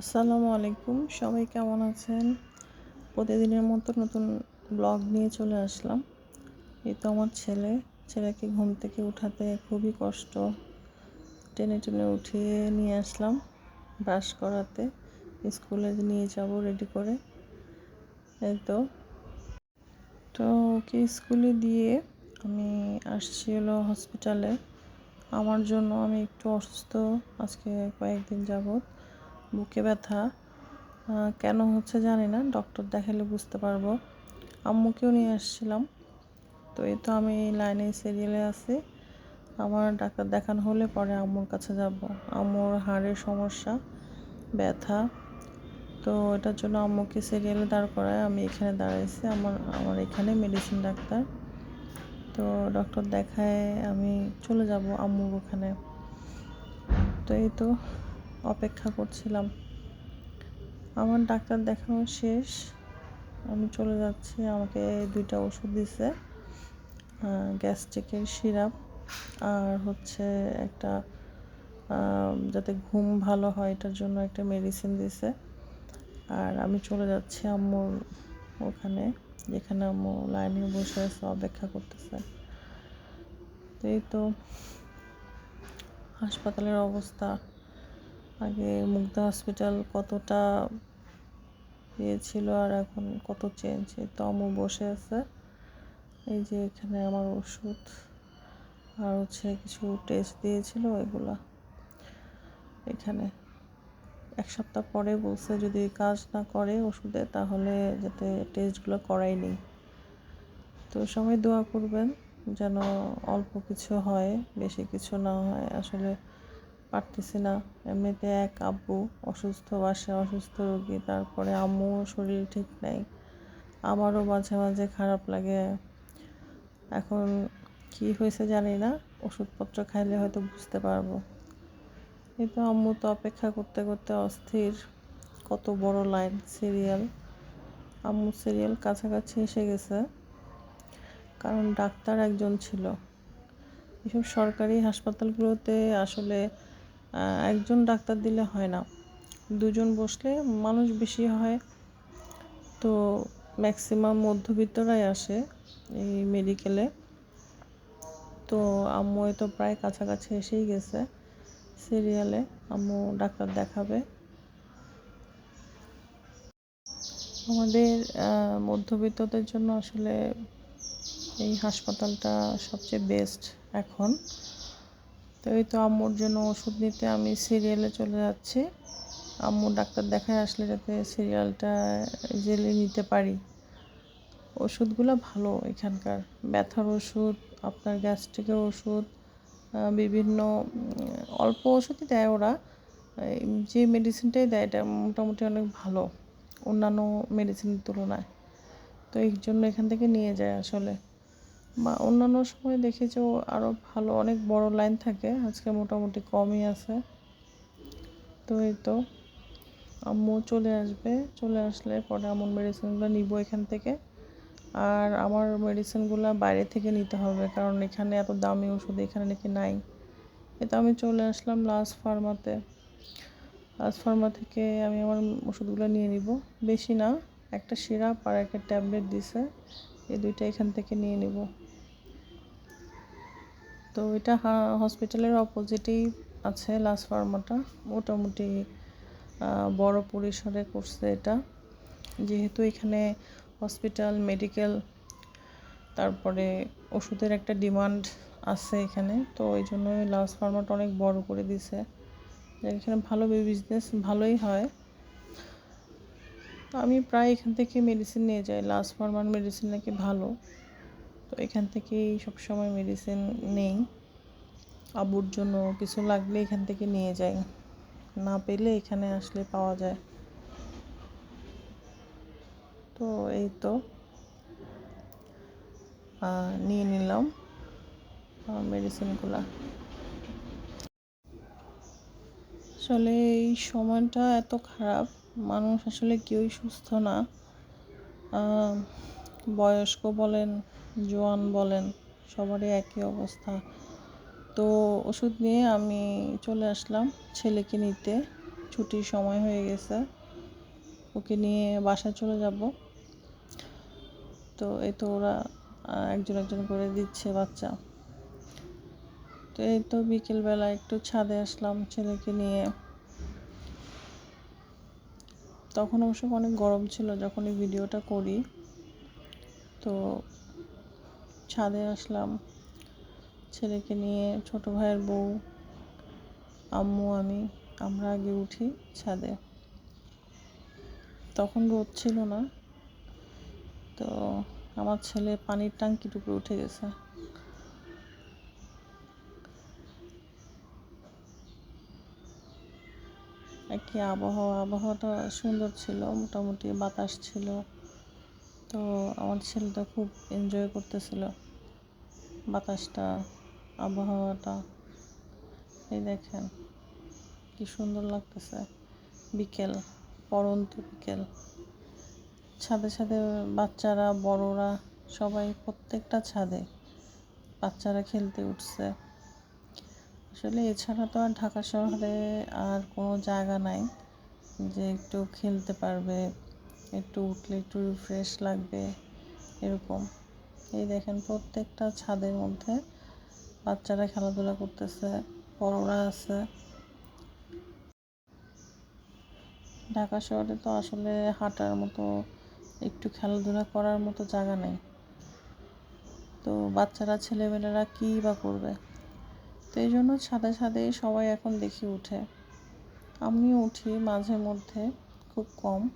আসসালামু আলাইকুম। সবাই কেমন আছেন? প্রতিদিনের মতো নতুন ব্লগ নিয়ে চলে আসলাম। এই তো আমার ছেলে। ছেলেকে ঘুম থেকে উঠাতে খুবই কষ্ট। টেনে টেনে উঠিয়ে নিয়ে আসলাম ব্রাশ করাতে। স্কুলে নিয়ে যাব রেডি করে। এই তো। তো ওকে স্কুলে দিয়ে আমি আসছি হলো হসপিটালে আমার জন্য আমি একটু অসুস্থ। আজকে কয়েকদিন যাবত বুকে ব্যথা কেন হচ্ছে জানি না ডক্টর দেখালে বুঝতে পারব। আম্মুকেও নিয়ে আসছিলাম। তো এই তো আমি এই লাইনে সিরিয়ালে আছি। আমার ডাক্তার দেখানো হলে পরে আম্মুর কাছে যাব। আম্মুর হাড়ের সমস্যা, ব্যথা। তো এটার জন্য আম্মুকে সিরিয়ালে দাঁড় করায়, আমি এখানে দাঁড়াইছি। আমার আমার এখানে মেডিসিন ডাক্তার। তো ডক্টর দেখায় আমি চলে যাব আম্মুর ওখানে। তো এই তো অপেক্ষা করছিলাম। আমার ডাক্তার দেখানো শেষ। আমি চলে যাচ্ছি। আমাকে দুইটা ওষুধ দিছে গ্যাস্ট্রিকের সিরাপ আর হচ্ছে একটা যাতে ঘুম ভালো হয়, এটার জন্য একটা মেডিসিন দিছে। আর আমি চলে যাচ্ছি আম্মুর ওখানে, যেখানে আম্মু লাইনে বসে আছে, অপেক্ষা করতেছে। এই তো, হাসপাতালের অবস্থা। আগে মুগ্ধা হসপিটাল কতটা ইয়ে ছিল আর এখন কত চেঞ্জ তো আম্মু বসে আছে। এই যে এখানে আমার ওষুধ আর হচ্ছে কিছু টেস্ট দিয়েছিল এগুলা। এখানে এক সপ্তাহ পরে বলছে যদি কাজ না করে ওষুধে তাহলে যাতে টেস্টগুলো করাই নেই। তো সবাই দোয়া করবেন যেন অল্প কিছু হয়, বেশি কিছু না হয়। আসলে পারতেছি না। এমনিতে এক আব্বু অসুস্থ বাসে অসুস্থ রোগী, তারপরে আম্মুও শরীর ঠিক নেই। আমারও মাঝে মাঝে খারাপ লাগে। এখন কি হয়েছে জানি না, ওষুধপত্র খাইলে হয়তো বুঝতে পারব। কিন্তু আম্মু তো অপেক্ষা করতে করতে অস্থির। কত বড় লাইন সিরিয়াল। আম্মু সিরিয়াল কাছাকাছি এসে গেছে। কারণ ডাক্তার একজন ছিল। এসব সরকারি হাসপাতালগুলোতে আসলে একজন ডাক্তার দিলে হয় না। দুজন বসলে মানুষ বেশি হয়। তো ম্যাক্সিমাম মধ্যবিত্তরাই আসে এই মেডিকেলে তো আম্মু তো প্রায় কাছাকাছি এসেই গেছে সিরিয়ালে আম্মু ডাক্তার দেখাবে। আমাদের মধ্যবিত্তদের জন্য আসলে এই হাসপাতালটা সবচেয়ে বেস্ট এখন। তো এই তো আম্মুর জন্য ওষুধ নিতে আমি সিরিয়ালে চলে যাচ্ছি। আম্মু ডাক্তার দেখায় আসলে যাতে সিরিয়ালটা ইজিলি নিতে পারি। ওষুধগুলো ভালো এখানকার। ব্যথার ওষুধ, আপনার গ্যাস্ট্রিকের ওষুধ বিভিন্ন অল্প ওষুধই দেয় ওরা। যে মেডিসিনটাই দেয়, এটা মোটামুটি অনেক ভালো। অন্যান্য মেডিসিনের তুলনায়। তো এই জন্য এখান থেকে নিয়ে যায় আসলে। বা অন্যান্য সময় দেখেছি আরও ভালো, অনেক বড় লাইন থাকে, আজকে মোটামুটি কমই আছে। তো এই তো, আম্মু চলে আসবে, চলে আসলে পরে আমার মেডিসিনগুলো নিব এখান থেকে। আর আমার মেডিসিনগুলো বাইরে থেকে নিতে হবে, কারণ এখানে এত দামি ওষুধ এখানে নাকি নাই। এটা আমি চলে আসলাম লাস্ট ফার্মাতে লাস্ট ফার্মা থেকে আমি আমার ওষুধগুলো নিয়ে নিব। বেশি না, একটা সিরাপ আর একটা ট্যাবলেট দিছে, এই দুইটা এখান থেকে নিয়ে নিব। তো এটা হসপিটালের অপোজিটেই আছে লাস্ট ফার্মাটা মোটামুটি বড় পরিসরে করছে এটা। যেহেতু এখানে হসপিটাল মেডিকেল তারপরে ওষুধের একটা ডিমান্ড আছে এখানে। তো ওই জন্য লাস্ট ফার্মাটা অনেক বড় করে দিছে। এখানে ভালো বিজনেস ভালোই হয়। তো আমি প্রায় এখান থেকে মেডিসিন নিয়ে যাই। লাস্ট ফার্মার মেডিসিন নাকি ভালো। তো এখান থেকেই সবসময় মেডিসিন নেই। আবুর জন্য কিছু লাগলে এখান থেকে নিয়ে যাই। না পেলে এখানে আসলে পাওয়া যায়। তো এই তো। নিয়ে নিলাম মেডিসিনগুলা আসলে এই সময়টা এত খারাপ, মানুষ আসলে কেউই সুস্থ না। বয়স্ক বলেন জোয়ান বলেন, সবারই একই অবস্থা। তো ওষুধ নিয়ে আমি চলে আসলাম ছেলেকে নিতে। ছুটির সময় হয়ে গেছে। ওকে নিয়ে বাসায় চলে যাব। তো এই তো ওরা একজন একজন করে দিচ্ছে বাচ্চা। তো এই তো বিকেলবেলা একটু ছাদে আসলাম ছেলেকে নিয়ে। তখন অবশ্য অনেক গরম ছিল যখন এই ভিডিওটা করি। তো ছাদে আসলাম। ছেলেকে নিয়ে ছোট ভাইয়ের বউ, আম্মু, আমি, আমরা আগে উঠি ছাদে। তখন রোদ ছিল না, তো আমার ছেলে পানির ট্যাঙ্কির উপরে উঠে গেছে। একই আবহাওয়া, আবহাওয়াটা সুন্দর ছিল, মোটামুটি বাতাস ছিল। তো আমার ছেলেটা খুব এনজয় করতেছিল। বাতাসটা, আবহাওয়াটা। এই দেখেন, কি সুন্দর লাগতেছে। বিকেল, পরন্ত বিকেল। ছাদে ছাদে বাচ্চারা, বড়রা, সবাই প্রত্যেকটা ছাদে বাচ্চারা খেলতে উঠছে। আসলে এছাড়া তো আর ঢাকা শহরে আর কোনো জায়গা নাই যে একটু খেলতে পারবে। একটু উঠলে একটু রিফ্রেশ লাগবে, এরকম। এই দেখেন প্রত্যেকটা ছাদের মধ্যে বাচ্চারা খেলাধুলা করতেছে, বড়রা আছে। ঢাকা শহরে তো আসলে হাঁটার মতো, একটু খেলাধুলা করার মতো জায়গা নেই। তো বাচ্চারা, ছেলেমেয়েরা কী বা করবে? তো এই জন্য ছাদে ছাদে সবাই এখন দেখি উঠে। আমিও উঠি মাঝে মধ্যে, খুব কম।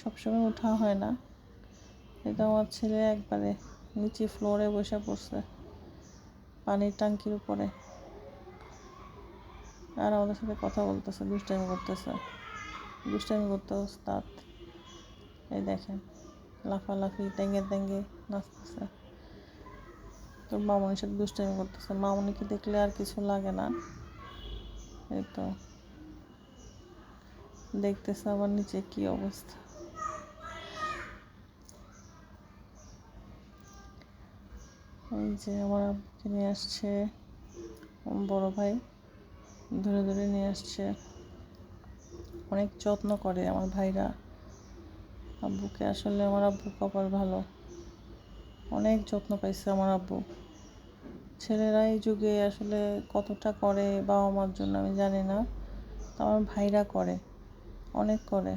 সবসময় ওঠা হয় না। এটা আমার ছেলে একবারে নিচে ফ্লোরে বসে পড়ছে, পানির ট্যাঙ্কির উপরে। আর আমাদের সাথে কথা বলতেছে, দুষ্টামি করতেছে। দুষ্টামি করতে ওস্তাদ, এই দেখেন, লাফালাফি ট্যাঙ্গে ট্যাঙ্গে নাচতেছে। তোর মামনির সাথে দুষ্টামি করতেছে, মামনিকে দেখলে আর কিছু লাগে না। এই তো, দেখতেছে আমার নিচে কি অবস্থা। এই যে আমার আব্বুকে নিয়ে আসছে বড় ভাই, ধরে ধরে নিয়ে আসছে। অনেক যত্ন করে আমার ভাইরা। আব্বুকে আসলে আমার আব্বু কপাল ভালো। অনেক যত্ন পাইছে আমার আব্বু। ছেলেরা এই যুগে আসলে কতটা করে বাবা মার জন্য আমি জানি না, তো আমার ভাইরা করে, অনেক করে।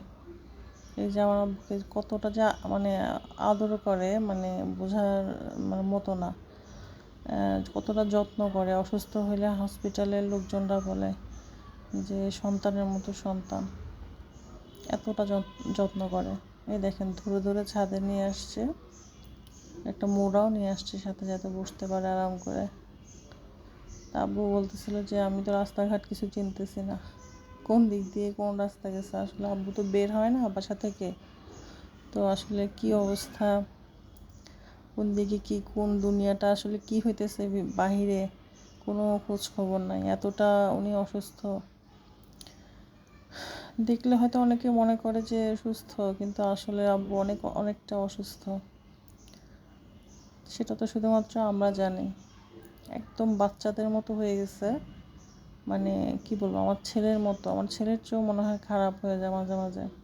এই যে আমার আব্বুকে কতটা যা মানে আদর করে মানে বোঝার মানে মতো না। কতটা যত্ন করে, অসুস্থ হলে হসপিটালের লোকজনরা বলে যে, সন্তানের মতো সন্তান। এতটা যত- যত্ন করে। এই দেখেন, ধরে ধরে ছাদে নিয়ে আসছে, একটা মোড়াও নিয়ে আসছে সাথে সাথে বসতে পারে আরাম করে। আব্বু বলতেছিল যে, আমি তো রাস্তাঘাট কিছু চিনতেছি না। কোন দিক দিয়ে কোন রাস্তা গেছে? আসলে আব্বু তো বের হয় না বাসা থেকে। তো আসলে কি অবস্থা? কোন দিকে কি, কোন দুনিয়াটা আসলে কি হইতেছে বাহিরে কোনো খোঁজ খবর নাই। এতটা উনি অসুস্থ। দেখলে হয়তো অনেকে মনে করে যে সুস্থ, কিন্তু আসলে আব্বু অনেক, অনেকটা অসুস্থ। সেটা তো শুধুমাত্র আমরা জানি। একদম বাচ্চাদের মতো হয়ে গেছে। মানে কি বলব, আমার ছেলের মতো। আমার ছেলের চেয়েও মনে হয় খারাপ হয়ে যায় মাঝে মাঝে।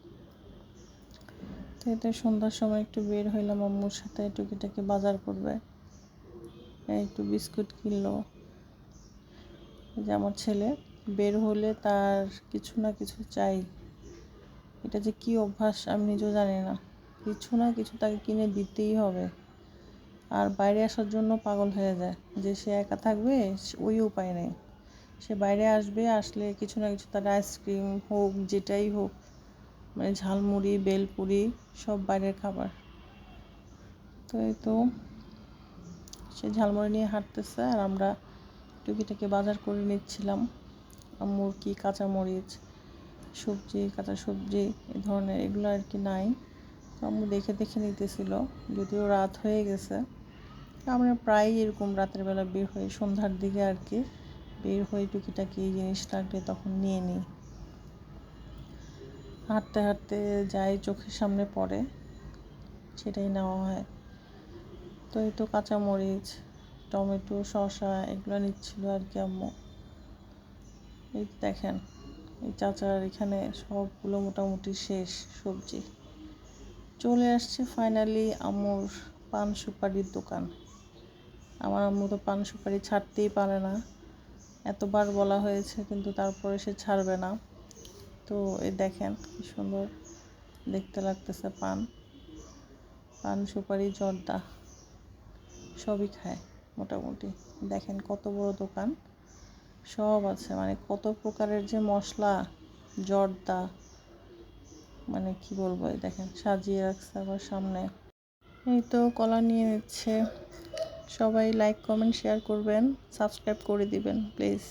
তো সন্ধ্যার সময় একটু বের হইলাম আম্মুর সাথে টুকিটাকি বাজার করবে। একটু বিস্কুট কিনলো। যে আমার ছেলে, বের হলে তার কিছু না কিছু চাই। এটা যে কি অভ্যাস আমি নিজেও জানি না। কিছু না কিছু তাকে কিনে দিতেই হবে। আর বাইরে আসার জন্য পাগল হয়ে যায় যে সে একা থাকবে ওই উপায় নেই। সে বাইরে আসবে, আসলে কিছু না কিছু তার আইসক্রিম হোক, যেটাই হোক মানে ঝালমুড়ি, বেলপুরি সব বাইরের খাবার। তো এই তো সে ঝালমুড়ি নিয়ে হাঁটতেছে আর আমরা টুকিটাকি বাজার করে নিচ্ছিলাম। কি কাঁচামরিচ সবজি, কাঁচা সবজি এ ধরনের এগুলো আর কি নাই। তো আম্মু দেখে দেখে নিতেছিল, যদিও রাত হয়ে গেছে। আমরা প্রায়ই এরকম রাতের বেলা বের হয়ে সন্ধ্যার দিকে আর কি। বের হয়ে টুকিটাকি জিনিস লাগলে তখন নিয়ে নিই। হাঁটতে হাঁটতে যাই চোখের সামনে পড়ে, সেটাই নেওয়া হয়। তো এই তো কাঁচামরিচ, টমেটো, শসা এগুলো নিচ্ছিল আর কি আম্মু। এই দেখেন, এই চাচার এখানে সবগুলো মোটামুটি শেষ সবজি। চলে আসছে ফাইনালি আমুর পান সুপারির দোকান। আমার আম্মু তো পান সুপারি ছাড়তেই পারে না। এতবার বলা হয়েছে, কিন্তু তারপরে সে ছাড়বে না। তো এই দেখেন কি সুন্দর দেখতে লাগতেছে পান। পান সুপারি জর্দা সবই খায় মোটামুটি। দেখেন কত বড় দোকান। সব আছে মানে কত প্রকারের যে মশলা, জর্দা মানে কি বলব এই দেখেন, সাজিয়ে রাখছে আবার সামনে। এই তো কলা নিয়ে নিচ্ছে। সবাই লাইক কমেন্ট শেয়ার করবেন সাবস্ক্রাইব করে দিবেন প্লিজ